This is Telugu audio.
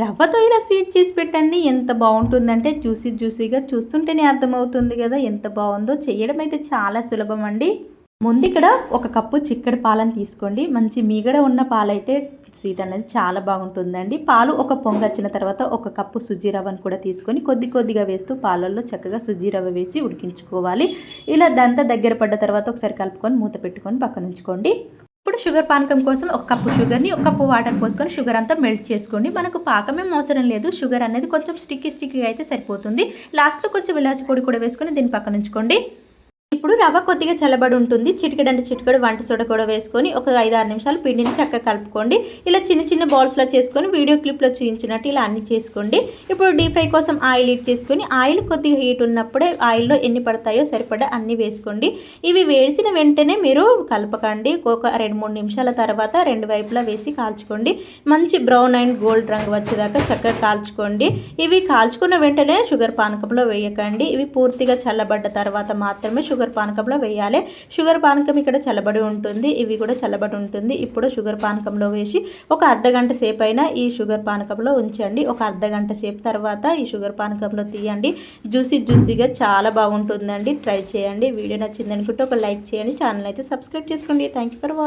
రవ్వతో ఇలా స్వీట్ చేసి పెట్టండి. ఎంత బాగుంటుందంటే జ్యూసీ జ్యూసీగా చూస్తుంటేనే అర్థమవుతుంది కదా ఎంత బాగుందో. చేయడం అయితే చాలా సులభం అండి. ముందు ఇక్కడ ఒక కప్పు చిక్కడి పాలను తీసుకోండి. మంచి మీగడ ఉన్న పాలైతే స్వీట్ అనేది చాలా బాగుంటుందండి. పాలు ఒక పొంగ వచ్చిన తర్వాత ఒక కప్పు సుజీ రవ్వను కూడా తీసుకొని కొద్ది కొద్దిగా వేస్తూ పాలల్లో చక్కగా సుజీ రవ్వ వేసి ఉడికించుకోవాలి. ఇలా దంతా దగ్గర పడ్డ తర్వాత ఒకసారి కలుపుకొని మూత పెట్టుకొని పక్కన ఉంచుకోండి ఇప్పుడు షుగర్ పానకం కోసం ఒక కప్పు షుగర్ని ఒక కప్పు వాటర్ పోసుకొని షుగర్ అంతా మెల్ట్ చేసుకోండి. మనకు పాకమేం అవసరం లేదు. షుగర్ అనేది కొంచెం స్టిక్కీ స్టిక్కీగా అయితే సరిపోతుంది. లాస్ట్లో కొంచెం ఇలాచి పొడి కూడా వేసుకొని దీని పక్కన ఉంచుకోండి. ఇప్పుడు రవ్వ కొద్దిగా చల్లబడి ఉంటుంది. చిటికడంటే చిటికడు వంట సోడ కూడా వేసుకొని ఒక ఐదు ఆరు నిమిషాలు పిండిని చక్కగా కలుపుకోండి. ఇలా చిన్న చిన్న బాల్స్లో చేసుకొని వీడియో క్లిప్లో చూపించినట్టు ఇలా అన్ని చేసుకోండి. ఇప్పుడు డీప్ ఫ్రై కోసం ఆయిల్ హీట్ చేసుకొని ఆయిల్ కొద్దిగా హీట్ ఉన్నప్పుడే ఆయిల్లో ఎన్ని పడతాయో సరిపడా అన్ని వేసుకోండి. ఇవి వేసిన వెంటనే మీరు కలపకండి. ఒక రెండు మూడు నిమిషాల తర్వాత రెండు వైపులా వేసి కాల్చుకోండి. మంచి బ్రౌన్ అండ్ గోల్డ్ రంగు వచ్చేదాకా చక్కగా కాల్చుకోండి. ఇవి కాల్చుకున్న వెంటనే షుగర్ పానకంలో వేయకండి. ఇవి పూర్తిగా చల్లబడ్డ తర్వాత మాత్రమే షుగర్ పానకంలో వేయాలి. షుగర్ పానకం ఇక్కడ చల్లబడి ఉంటుంది. ఇవి కూడా చల్లబడి ఉంటుంది. ఇప్పుడు షుగర్ పానకంలో వేసి ఒక అర్ధ గంట సేపు అయినా ఈ షుగర్ పానకంలో ఉంచండి. ఒక అర్ధ గంట సేపు తర్వాత ఈ షుగర్ పానకంలో తీయండి. జ్యూసీ జ్యూసీగా చాలా బాగుంటుందండి. ట్రై చేయండి. వీడియో నచ్చింది అనుకుంటే ఒక లైక్ చేయండి. ఛానల్ అయితే సబ్స్క్రైబ్ చేసుకోండి. Thank you for watching